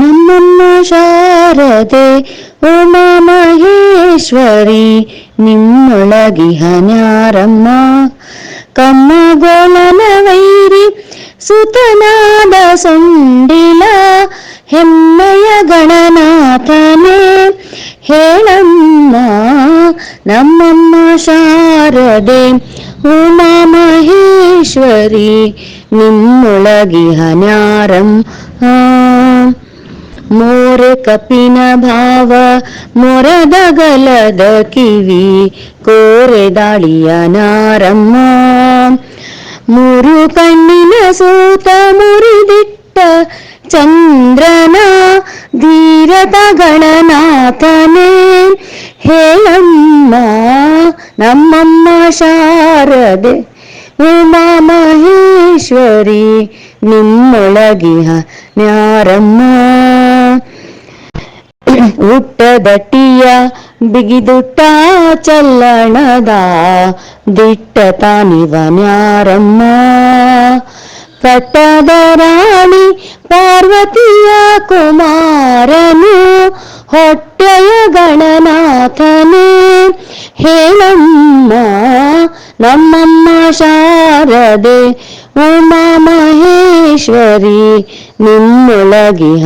നിമ്മമ്മ ശാരദേ ഉമാ മഹേശ്വരി നിമ്മളകിഹനാരമ്മ കമ്മ ഗോലന വൈരി സുതനാദ സുണ്ടില ഹെമ്മയ ഗണനാഥനേ ഹേളമ്മ നമ്മമ്മ ശാരദെ ഉമാ മഹേശ്വരി നിമ്മളകിഹനാരം ആ ಮೋರ ಕಪಿನ ಭಾವ ಮೊರದಗಲದ ಕಿವಿ ಕೋರೆ ದಾಳಿಯ ನಾರಮ್ಮ ಮೂರು ಕಣ್ಣಿನ ಸೂತ ಮುರಿದಿಟ್ಟ ಚಂದ್ರನ ಧೀರತ ಗಣನಾಥನೇ ಹೇಳಮ್ಮ ನಮ್ಮಮ್ಮ ಶಾರದೆ ಉಮಾ ಮಹೇಶ್ವರಿ ನಿಮ್ಮೊಳಗಿಹ ನ್ಯಾರಮ್ಮ ಹುಟ್ಟದಟಿಯ ಬಿಗಿದುಟ್ಟ ಚಲ್ಲಣದ ದಿಟ್ಟ ತಾನಿವನ್ಯಾರಮ್ಮ ಕಟ್ಟದ ರಾಣಿ ಪಾರ್ವತಿಯ ಕುಮಾರನು ಹೊಟ್ಟೆಯ ಗಣನಾಥನು ಹೇಳಮ್ಮ ನಮ್ಮಮ್ಮ ಶಾರದೆ ಉಮಾ ಮಹೇಶ್ವರಿ ನಿನ್ನೊಳಗಿಹ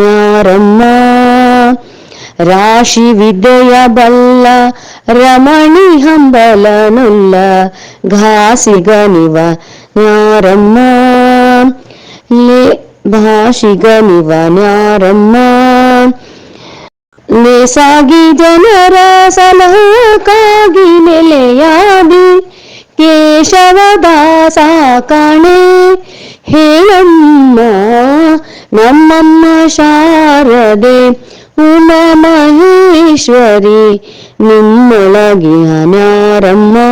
ನ್ಯಾರಮ್ಮ ರಾಶಿ ವಿದಯ ಬಲ್ಲ ರಮಣಿ ಹಂಬಲನುಲ್ಲ ಘಾಸಿಗನಿವ ನ್ಯಾರಮ್ಮ ಲೇ ಭಾಷಿಗನಿವ ನ್ಯಾರಮ್ಮ ಲೇಸಾಗಿ ಜನರ ಸಲಹಕ್ಕಾಗಿ ನೆಲೆಯಾದಿ ಕೇಶವದಾಸ ಕಾಣೆ ಹೇಳಮ್ಮ ನಮ್ಮಮ್ಮ ಶಾರದೆ Ishwari, Nimmalagi Hanya Ramma.